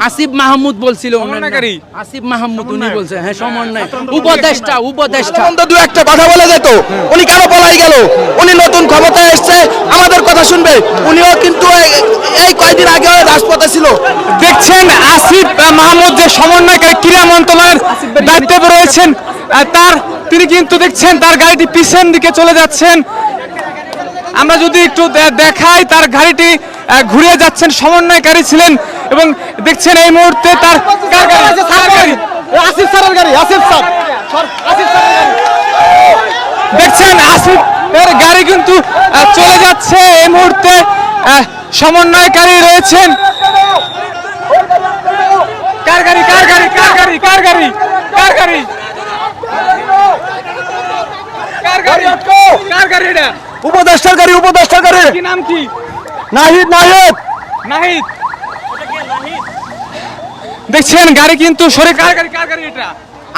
আসিফ মাহমুদ বলছিল? আসিফ মাহমুদ উনি বলছে হ্যাঁ সমন্বয় উপদেষ্টা উপদেষ্টা। দু একটা কথা বলে যেত উনি কেন পলাই গেল? উনি নতুন ক্ষমতায় এসছে আমাদের কথা শুনবে। উনিও কিন্তু এই- কয়েকদিন আগে রাজপথে ছিল। দেখছেন আসিফ মাহমুদ যে সমন্বয়কারী ক্রীড়া মন্ত্রণালয়ের দায়িত্বে রয়েছেন। তার তিনি কিন্তু দেখছেন তার গাড়িটি পিছন দিকে চলে যাচ্ছেন। আমরা যদি একটু দেখাই তার গাড়িটি ঘুরে যাচ্ছেন। সমন্বয়কারী ছিলেন এবং দেখছেন এই মুহূর্তে তার কার গাড়ি? আসিফ স্যারের গাড়ি। আসিফ স্যার। দেখছেন আসিফ এর গাড়ি। কিন্তু চলে যাচ্ছে এই মুহূর্তে সমন্বয়কারী রয়েছেন। কার গাড়ি কার গাড়ি কার গাড়ি কার গাড়ি কার গাড়ি? কার গাড়ি? কার গাড়ি এটা? উপদেষ্টার গাড়ি উপদেষ্টার গাড়ি। কি নাম কি? নাহিদ নাহিদ। নাহিদ। দেখছেন গাড়ি কিন্তু সরে কার গাড়ি কার গাড়ি এটা?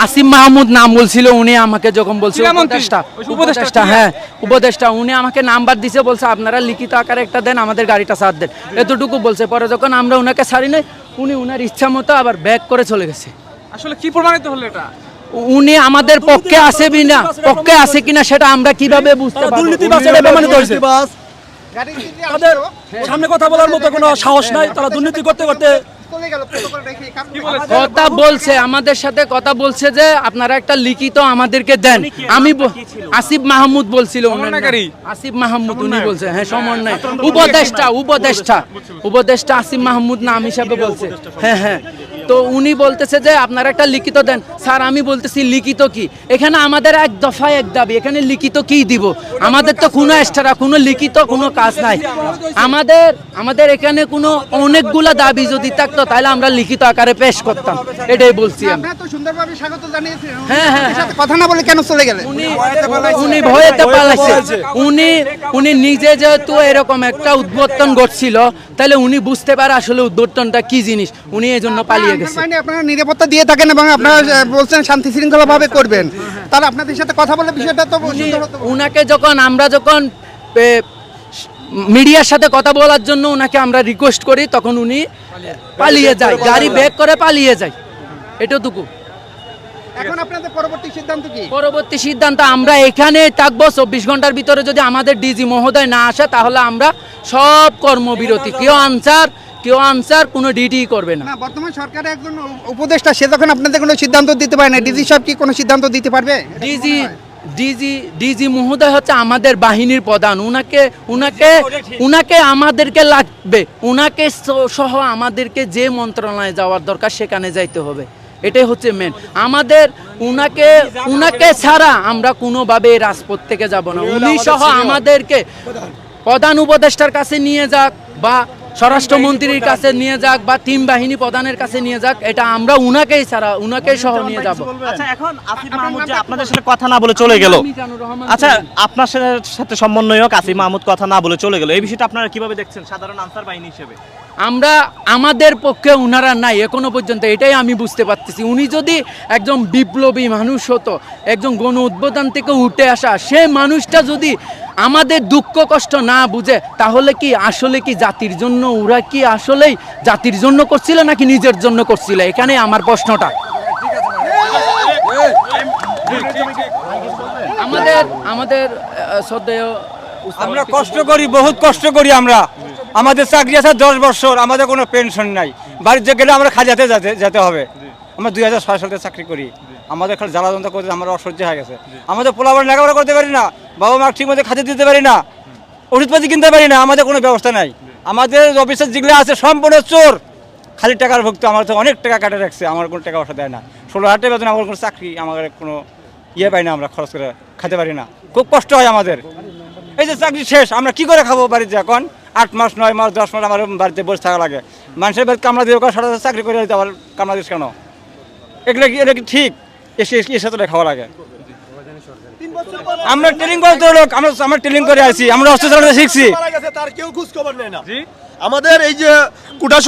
আসিফ মাহমুদ নাম বলছিল উনি আমাকে যখন বলছে ক্রীড়ামন্ত্রী? উপদেষ্টা উপদেষ্টা, হ্যাঁ উপদেষ্টা উনি আমাকে নাম্বার দিছে বলছে আপনারা লিখিত আকারে একটা দেন আমাদের গাড়িটা সাথ দেন। এতটুকু বলছে পরে যখন আমরা ওনাকে ছাড়ি নাই উনি উনার ইচ্ছা মতো আবার ব্যাক করে চলে গেছে। আসলে কি প্রমাণিত হলো এটা? উনি আমাদের পক্ষে আছে কিনা পক্ষে আছে কিনা সেটা আমরা কীভাবে বুঝতে পারব? দুর্নীতি বাস এটা প্রমাণিত হয়েছে। তাদের সামনে কথা বলার মতো কোনো সাহস নাই তারা দুর্নীতি করতে করতে কথা বলছে আমাদের সাথে কথা বলছে যে আপনারা একটা লিখিত আমাদেরকে দেন। আমি আসিফ মাহমুদ বলছিল? আসিফ মাহমুদ উনি বলছে হ্যাঁ সমন্বয় উপদেষ্টা উপদেষ্টা। উপদেষ্টা। আসিফ মাহমুদ নাম হিসাবে বলছে। হ্যাঁ হ্যাঁ। তো উনি বলতেছে যে আপনারা একটা লিখিত দেন। স্যার আমি বলতেছি লিখিত কি? এখানে আমাদের এক দফায় এক দাবি এখানে লিখিত কি দিব? আমাদের তো কোনো এক্সট্রা কোনো লিখিত কোনো কাজ নাই। আমাদের আমাদের এখানে কোনো অনেকগুলা দাবি যদি থাকতো তাহলে আমরা লিখিত আকারে পেশ করতাম। এটাই বলছি আমি। জানিয়েছেন হ্যাঁ, হ্যাঁ, কথা না বলে কেন চলে গেলেন? উনি উনি ভয়েতে পালাইছে। উনি উনি নিজে যেহেতু এরকম একটা উদ্বোধন ঘটছিল তাহলে উনি বুঝতে পারে আসলে উদ্বোধনটা কি জিনিস। উনি এই জন্য পালিয়ে গেছে। আপনারা নিরাপত্তা দিয়ে থাকেন এবং আপনারা বলছেন শান্তি শৃঙ্খলা ভাবে করবেন। তাহলে আপনাদের সাথে কথা বলে বিষয়টা তো উনাকে যখন আমরা যখন মিডিয়ার সাথে কথা বলার জন্য উনাকে আমরা রিকোয়েস্ট করি তখন উনি পালিয়ে যায়। গাড়ি ব্যাক করে পালিয়ে যায়। এটুকু এখন আপনাদের পরবর্তী সিদ্ধান্ত কি? পরবর্তী সিদ্ধান্ত আমরা এখানে থাকব চব্বিশ ঘণ্টার ভিতরে যদি আমাদের ডিজি মহোদয় না আসে তাহলে আমরা সব কর্মবিরতি। কেউ আনসার? কেউ আনসার কোনো ডিটি করবে না। না বর্তমান সরকারের একজন উপদেষ্টা সে যখন আপনাদের কোনো সিদ্ধান্ত দিতে পারে না ডিজি সাহেব কি কোনো সিদ্ধান্ত দিতে পারবে? ডিজি ডিজি ডিজি মহোদয় হচ্ছে আমাদের বাহিনীর প্রধান। উনাকে উনাকে উনাকে আমাদেরকে লাগবে। উনাকে সহ আমাদেরকে যে মন্ত্রণালয়ে যাওয়ার দরকার সেখানে যাইতে হবে। এটাই হচ্ছে মেন আমাদের উনাকে উনাকে ছাড়া আমরা কোনোভাবে এই রাজপথ থেকে যাব না। উনি সহ আমাদেরকে প্রধান উপদেষ্টার কাছে নিয়ে যাক বা স্বরাষ্ট্রমন্ত্রীর কাছে নিয়ে যাক বা তিন বাহিনী প্রধানের কাছে নিয়ে যাক এটা আমরা উনাকেই ছাড়া উনাকেই সহ নিয়ে যাব। আচ্ছা এখন আসিফ মাহমুদ যে আপনাদের সাথে কথা না বলে চলে গেল। আচ্ছা আপনার সাথে- সাথে সমন্বয়ক আসিফ মাহমুদ কথা না বলে চলে গেল। এই বিষয়টা আপনারা কীভাবে দেখছেন? সাধারণ আনসার বাহিনী হিসেবে। আমরা আমাদের পক্ষে উনারা নাই এখনও পর্যন্ত এটাই আমি বুঝতে পারতেছি। উনি যদি একজন বিপ্লবী মানুষ হতো একজন গণ উদ্বোধন থেকে উঠে আসা সে মানুষটা যদি আমাদের দুঃখ কষ্ট না বুঝে তাহলে কি আসলে কি জাতির জন্য ওরা কি আসলেই জাতির জন্য করছিল নাকি নিজের জন্য করছিল? এখানে আমার প্রশ্নটা। আমাদের আমাদের শ্রদ্ধেয় আমরা কষ্ট করি বহুত কষ্ট করি আমরা। আমাদের চাকরি আছে দশ বছর আমাদের কোনো পেনশন নাই। বাড়িতে গেলে আমরা খাজাতে যেতে যেতে হবে। আমরা দুই হাজার ছয় সালে চাকরি করি। আমাদের খালি জ্বালা যন্ত্র করতে আমরা অসহ্য হয়ে গেছে। আমাদের পোলাবার লেখাপড়া করতে পারি না। বাবা মা ঠিক মতো খাতে দিতে পারি না। ওষুধপাতি কিনতে পারি না। আমাদের কোনো ব্যবস্থা নাই। আমাদের অফিসের যেগুলো আছে সম্পূর্ণ চোর। খালি টাকার ভুক্ত। আমার তো অনেক টাকা কাটে রাখছে। আমার কোনো টাকা পয়সা দেয় না। ষোলো হাজার টাকা বেতন আমার কোনো চাকরি আমাদের কোনো ইয়ে পাই না আমরা খরচ করে খেতে পারি না। খুব কষ্ট হয় আমাদের। এই যে চাকরি শেষ আমরা কি করে খাব বাড়িতে এখন? আট মাস নয় মাস দশ মাস আমার বাড়িতে বসে থাকা লাগে। মানুষের বাড়িতে কামলা দিয়ে সারা চাকরি করে দিতে আবার কামলা দিস কেন? এগুলো কি এটা কি ঠিক? এসে এসে তো খাওয়া লাগে। আমরা ট্রেনিং করতে লোক আমরা আমরা ট্রেনিং করে আসি আমরা অস্ত্র চালাতে শিখছি। তার কেউ খোঁজ খবর নেয় না। আমাদের এই যে কুটা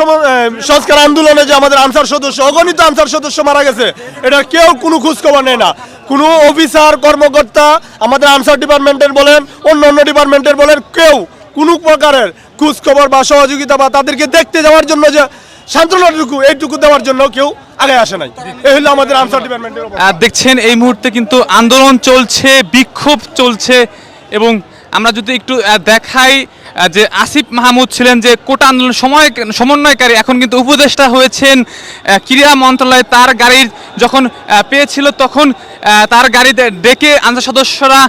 সংস্কার আন্দোলনে যে আমাদের আনসার সদস্য অগণিত আনসার সদস্য মারা গেছে এটা কেউ কোনো খোঁজ খবর নেয় না। কোনো অফিসার কর্মকর্তা আমাদের আনসার ডিপার্টমেন্টের বলেন অন্য অন্য ডিপার্টমেন্টের বলেন কেউ কোনো প্রকারের খোঁজখবর বা সহযোগিতা বা তাদেরকে দেখতে যাওয়ার জন্য যে সান্ত্বনাটুকু, এইটুকু দেওয়ার জন্য কেউ আগে আসে নাই। এই হলো আমাদের আনসার ডিপার্টমেন্টের দেখছেন, এই মুহূর্তে কিন্তু আন্দোলন চলছে, বিক্ষোভ চলছে এবং আমরা যদি একটু দেখাই যে আসিফ মাহমুদ ছিলেন যে কোটা আন্দোলন সময়, সমন্বয়কারী, এখন কিন্তু উপদেষ্টা হয়েছেন ক্রীড়া মন্ত্রণালয়, তার গাড়ির যখন পেয়েছিল তখন তার গাড়িতে ডেকে আনসার সদস্যরা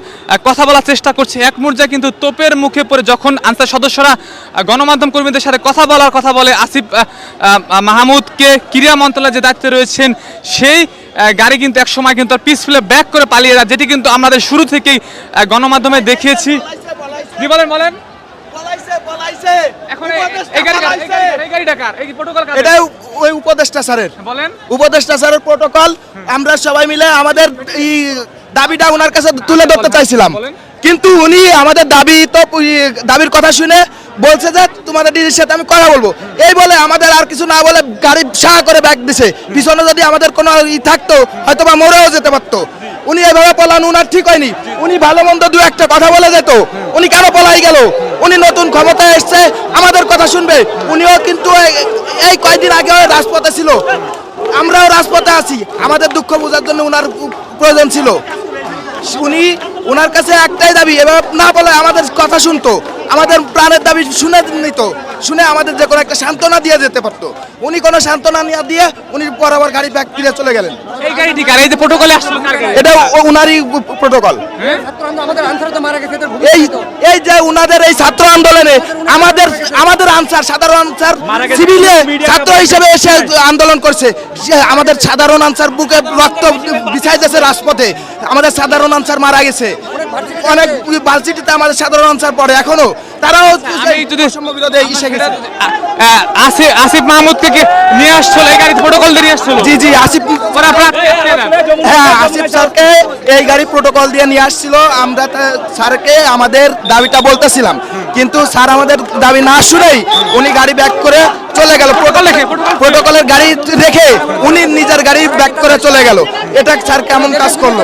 কথা বলার চেষ্টা করছে। এক মুহূর্তে কিন্তু তোপের মুখে পড়ে যখন আনসার সদস্যরা গণমাধ্যম কর্মীদের সাথে কথা বলার কথা বলে আসিফ মাহমুদকে ক্রীড়া মন্ত্রণালয়ে যে দায়িত্বে রয়েছেন, সেই গাড়ি কিন্তু এক সময় কিন্তু পিস ফেলে ব্যাক করে পালিয়ে যায় যেটি কিন্তু আমাদের শুরু থেকেই গণমাধ্যমে দেখিয়েছি। জি বলেন বলেন। উপদেষ্টা স্যারের। উপদেষ্টা স্যারের প্রোটোকল আমরা সবাই মিলে আমাদের এই দাবিটা ওনার কাছে তুলে ধরতে চাইছিলাম। কিন্তু উনি আমাদের দাবি তো দাবির কথা শুনে বলছে যে তোমাদের ডিজির সাথে আমি কথা বলব। এই বলে আমাদের আর কিছু না বলে গাড়ি সাহা করে ব্যাগ দিছে। পিছনে যদি আমাদের কোনো ই থাকতো হয়তো বা মরেও যেতে পারতো। উনি এইভাবে পলান উনার ঠিক হয়নি। উনি ভালো মন্দ দু একটা কথা বলে যেত। উনি কেন পলাই গেল? উনি নতুন ক্ষমতায় এসছে, আমাদের কথা শুনবে। উনিও কিন্তু এই- কয়দিন আগে রাজপথে ছিল। আমরাও রাজপথে আছি। আমাদের দুঃখ বোঝার জন্য উনার প্রয়োজন ছিল। উনি ওনার কাছে একটাই দাবি এবার না বলে আমাদের কথা শুনতো আমাদের প্রাণের দাবি শুনে নিত শুনে আমাদের যে কোনো একটা সান্ত্বনা দিয়ে যেতে পারতো। উনি কোনো সান্ত্বনা না দিয়ে উনি বরাবর গাড়ি ব্যাগ ফিরে চলে গেলেন। এই গাড়িটি কার? এই যে প্রোটোকলে আসলো এটা ওনারই প্রোটোকল এই এই যে উনাদের এই ছাত্র আন্দোলনে আমাদের আমাদের আনসার সাধারণ আনসার সিভিলে ছাত্র হিসেবে এসে আন্দোলন করছে। আমাদের সাধারণ আনসার বুকে রক্ত বিছাই যাচ্ছে রাজপথে। আমাদের সাধারণ আনসার মারা গেছে। অনেক ভার্সিটিতে আমাদের সাধারণ অঞ্চল পড়ে এখনও। তারাও গেছে। আহ, আসিফ মাহমুদ মাহমুদকে নিয়ে আসছিল? এই গাড়িতে প্রোটোকল দিয়ে আসছিল? জি জি আসিফ হ্যাঁ আসিফ স্যারকে এই গাড়ি প্রোটোকল দিয়ে নিয়ে আসছিল। আমরা স্যারকে আমাদের দাবিটা বলতেছিলাম। কিন্তু স্যার আমাদের দাবি না শুনেই উনি গাড়ি ব্যাক করে চলে গেল। প্রোটোকল প্রোটোকলের গাড়ি রেখে উনি নিজের গাড়ি ব্যাক করে চলে গেল। এটা স্যার কেমন কাজ করল?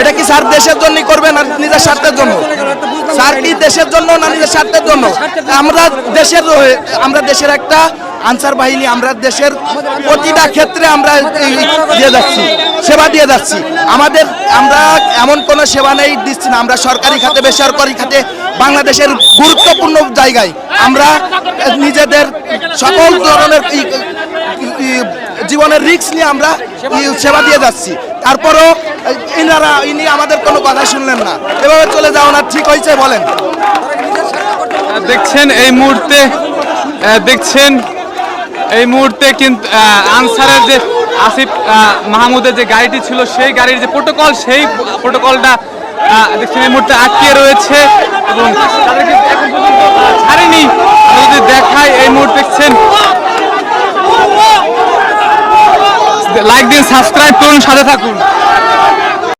এটা কি স্যার দেশের জন্যই করবে না নিজের স্বার্থের জন্য? স্যার কি দেশের জন্য না নিজের স্বার্থের জন্য? আমরা দেশের আমরা দেশের একটা আনসার বাহিনী আমরা দেশের প্রতিটা ক্ষেত্রে আমরা দিয়ে যাচ্ছি, সেবা দিয়ে যাচ্ছি। আমাদের আমরা এমন কোনো সেবা নেই, দিচ্ছি না। আমরা সরকারি খাতে, বেসরকারি খাতে, বাংলাদেশের গুরুত্বপূর্ণ জায়গায় আমরা নিজেদের সকল ধরনের জীবনের রিস্ক নিয়ে আমরা সেবা দিয়ে যাচ্ছি। তারপরও ইনারা, ইনি আমাদের কোনো কথা শুনলেন না। এভাবে চলে যাওয়া না, ঠিক হয়েছে, বলেন। দেখছেন এই মুহূর্তে দেখছেন এই মুহূর্তে কিন্তু আনসারের যে আসিফ মাহমুদের যে গাড়িটি ছিল, সেই গাড়ির যে প্রোটোকল সেই প্রোটোকলটা দেখছেন, এই মুহূর্তে আটকে রয়েছে এবং ছাড়েনি। যদি দেখায় এই মুহূর্তে দেখছেন লাইক দিন সাবস্ক্রাইব করুন, সাথে থাকুন।